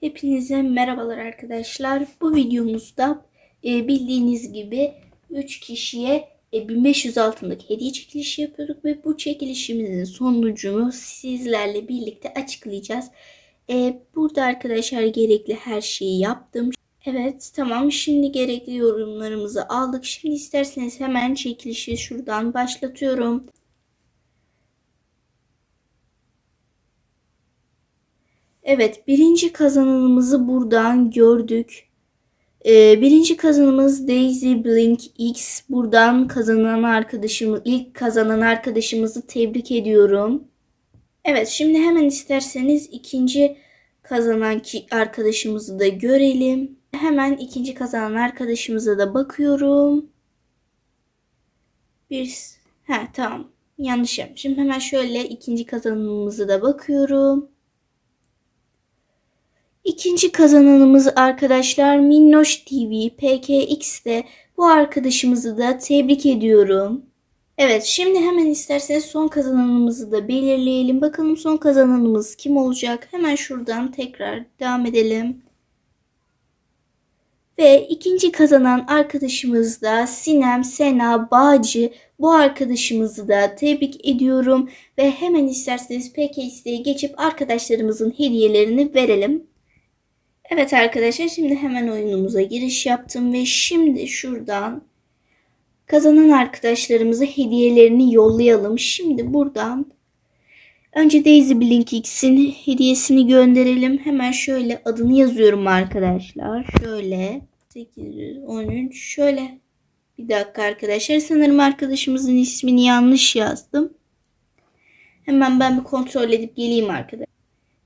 Hepinize merhabalar arkadaşlar. Bu videomuzda e, bildiğiniz gibi 3 kişiye e, 1500 altındaki hediye çekilişi yapıyorduk ve bu çekilişimizin sonucunu sizlerle birlikte açıklayacağız. E, burada arkadaşlar gerekli her şeyi yaptım. Evet tamam şimdi gerekli yorumlarımızı aldık. Şimdi isterseniz hemen çekilişi şuradan başlatıyorum. Evet, birinci kazananımızı buradan gördük. Ee, birinci kazanımız Daisy Blink X. Buradan kazanan arkadaşımı, ilk kazanan arkadaşımızı tebrik ediyorum. Evet, şimdi hemen isterseniz ikinci kazanan ki arkadaşımızı da görelim. Hemen ikinci kazanan arkadaşımıza da bakıyorum. Bir, ha tamam, yanlış yapmışım. Hemen şöyle ikinci kazananımıza da bakıyorum. İkinci kazananımız arkadaşlar Minnoş TV PKX'de bu arkadaşımızı da tebrik ediyorum. Evet şimdi hemen isterseniz son kazananımızı da belirleyelim. Bakalım son kazananımız kim olacak? Hemen şuradan tekrar devam edelim. Ve ikinci kazanan arkadaşımız da Sinem Sena Bağcı. Bu arkadaşımızı da tebrik ediyorum. Ve hemen isterseniz PKX'de geçip arkadaşlarımızın hediyelerini verelim. Evet arkadaşlar şimdi hemen oyunumuza giriş yaptım ve şimdi şuradan kazanan arkadaşlarımıza hediyelerini yollayalım. Şimdi buradan önce Daisy Blink X'in hediyesini gönderelim. Hemen şöyle adını yazıyorum arkadaşlar. Şöyle 813 şöyle bir dakika arkadaşlar sanırım arkadaşımızın ismini yanlış yazdım. Hemen ben bir kontrol edip geleyim arkadaşlar.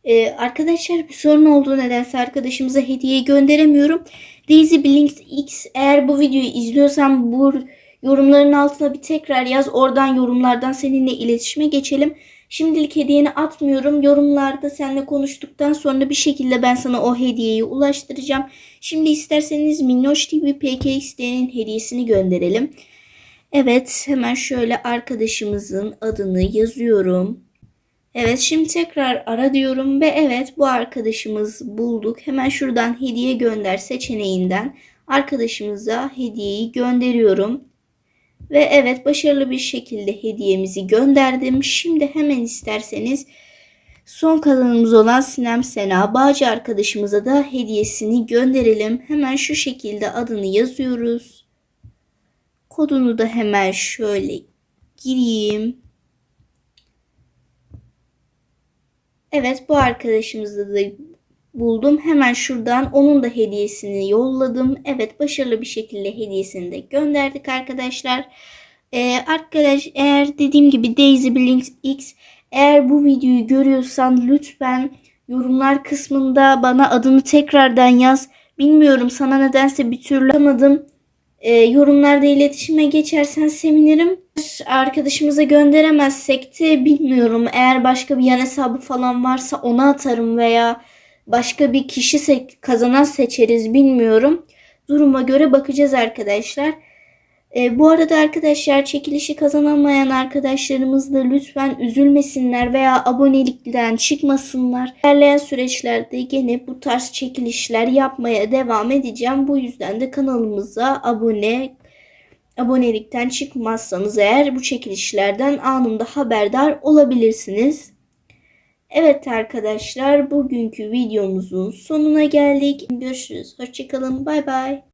Ee, arkadaşlar bir sorun olduğu nedense arkadaşımıza hediye gönderemiyorum. Daisy Blinks X eğer bu videoyu izliyorsan bu yorumların altına bir tekrar yaz. Oradan yorumlardan seninle iletişime geçelim. Şimdilik hediyeni atmıyorum. Yorumlarda seninle konuştuktan sonra bir şekilde ben sana o hediyeyi ulaştıracağım. Şimdi isterseniz Minnoş TV PKXD'nin hediyesini gönderelim. Evet hemen şöyle arkadaşımızın adını yazıyorum. Evet şimdi tekrar ara diyorum ve evet bu arkadaşımız bulduk. Hemen şuradan hediye gönder seçeneğinden arkadaşımıza hediyeyi gönderiyorum. Ve evet başarılı bir şekilde hediyemizi gönderdim. Şimdi hemen isterseniz son kazanımız olan Sinem Sena Bağcı arkadaşımıza da hediyesini gönderelim. Hemen şu şekilde adını yazıyoruz. Kodunu da hemen şöyle gireyim. Evet bu arkadaşımızı da buldum. Hemen şuradan onun da hediyesini yolladım. Evet başarılı bir şekilde hediyesini de gönderdik arkadaşlar. Ee, arkadaş eğer dediğim gibi Daisy Blinks X eğer bu videoyu görüyorsan lütfen yorumlar kısmında bana adını tekrardan yaz. Bilmiyorum sana nedense bir türlü anladım. Ee, yorumlarda iletişime geçersen sevinirim. Arkadaşımıza gönderemezsek de bilmiyorum. Eğer başka bir yan hesabı falan varsa ona atarım veya başka bir kişi se kazanan seçeriz bilmiyorum. Duruma göre bakacağız arkadaşlar. E, bu arada arkadaşlar çekilişi kazanamayan arkadaşlarımız da lütfen üzülmesinler veya abonelikten çıkmasınlar. İlerleyen süreçlerde gene bu tarz çekilişler yapmaya devam edeceğim. Bu yüzden de kanalımıza abone abonelikten çıkmazsanız eğer bu çekilişlerden anında haberdar olabilirsiniz. Evet arkadaşlar bugünkü videomuzun sonuna geldik. Görüşürüz. Hoşçakalın. Bay bay.